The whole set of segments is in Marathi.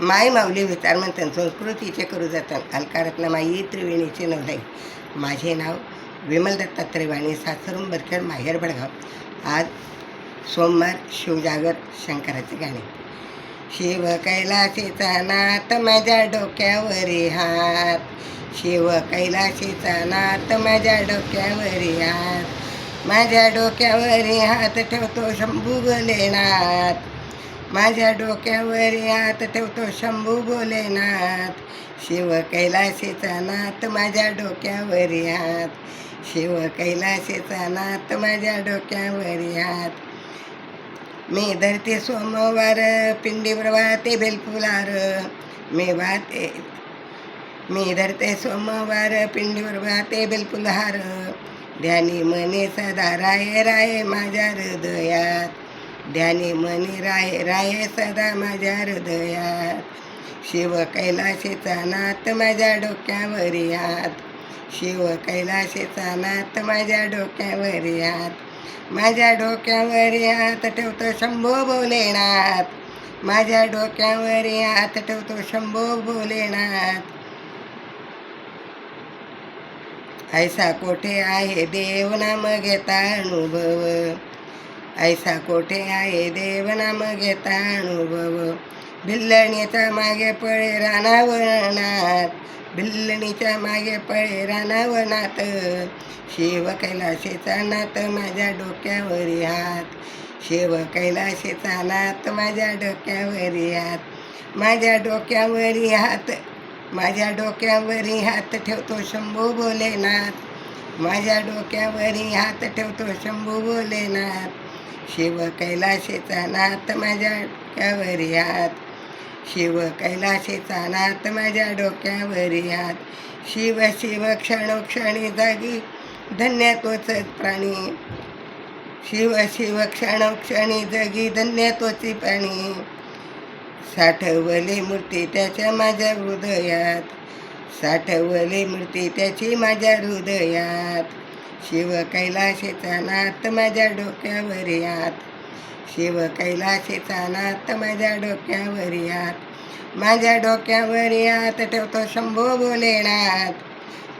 माय माऊली विचार म्हणतात संस्कृतीचे करू जातात. अलकारत्न माई त्रिवेणीचे नवलाई. माझे नाव विमल दत्ता त्रिवाणी सासरून बरखेड माहेर बडगाव. आज सोमवार शिवजागर शंकराचे गाणे. शिव कैलाशीचा नाथ माझ्या डोक्यावरी हात. शिव कैलाशीचा नाथ माझ्या डोक्यावरी हात. माझ्या डोक्यावरी हात ठेवतो शंभू गलेनाथ माझ्या डोक्यावर यात ठेवतो शंभू भोलेनाथ. शिव कैलाशीचा नाथ माझ्या डोक्यावर यात. शिव कैलाशीचा नाथ माझ्या डोक्यावर यात. मी धरते सोमवार पिंडी वाहते बेलफुलार मी वाते मी धरते सोमवार पिंडीवर वाहते बेलफुलहार ध्यानी मनी सदा राय राय माझ्या हृदयात. ध्यानी मनी राय राय सदा माझ्या हृदयात. शिव कैलाशेचा नाथ माझ्या डोक्यावर यात. शिव कैलाशेचा नाथ माझ्या डोक्यावर यात. माझ्या डोक्यावर यात ठेवतो शंभो बोलेनाथ माझ्या डोक्यावर यात ठेवतो शंभो बोलेनाथ ऐसा कोठे आहे देव नाम घेता अनुभव? ऐसा कोठे आहे देव नाम घेता अनुभव? भिल्लणीच्या मागे पळे रानावनात. भिल्लणीच्या मागे पळे रानावनात. शिव कैलाशेचा नात माझ्या डोक्यावरी हात. शिव कैलाशेचा नात माझ्या डोक्यावरी हात. माझ्या डोक्यावरी हात. माझ्या डोक्यावरी हात ठेवतो शंभू बोलेनाथ माझ्या डोक्यावरी हात ठेवतो शंभू बोलेनाथ शिव कैलाशीचा नाथ माझ्या डोक्यावर यात. शिव कैलाशीचा नाथ माझ्या डोक्यावर यात. शिव शिव क्षणोक्षणी जागी धन्य तोच प्राणी. शिव शिव क्षणोक्षणी जगी धन्य तोची प्राणी. साठवली मूर्ती त्याच्या माझ्या हृदयात. साठवली मूर्ती त्याची माझ्या हृदयात. शिव कैलाशीचा नाथ माझ्या डोक्यावर यात. शिव कैलाशीचा नाथ माझ्या डोक्यावर यात. माझ्या डोक्यावर यात ठेवतो शंभो बोलेनात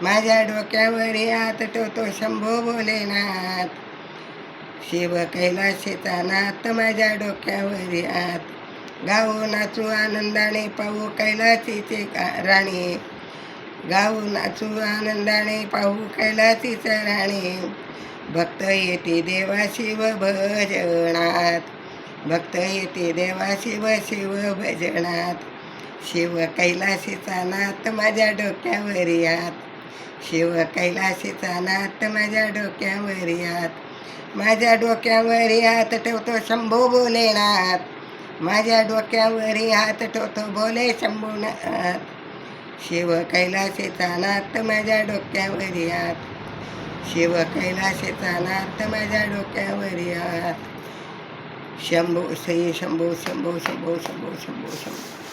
माझ्या डोक्यावर यात ठेवतो शंभो बोलेनाथ शिव कैलाशीचा नाथ माझ्या डोक्यावर यात. गाऊ नाचू आनंदाने पाहू कैलाशीचे का- राणी. गाऊ नाचू आनंदाने पाहू कैलासीचा राणी. भक्त येते देवा शिव भजनात. भक्त येते देवा शिव शिव भजनात. शिव कैलासीचा नाथ माझ्या डोक्यावर यात. शिव कैलासीचा नाथ माझ्या डोक्यावर यात. माझ्या डोक्यावर हात ठेवतो शंभू बोलेनाथ माझ्या डोक्यावर हात ठेवतो भोले शंभूनाथ. शिव कैलाशीचा नाथ माझ्या डोक्यावर यात. शिव कैलाशीचा नाथ माझ्या डोक्यावर यात. शंभू सई शंभू शंभू शंभू शंभू शंभू शंभू.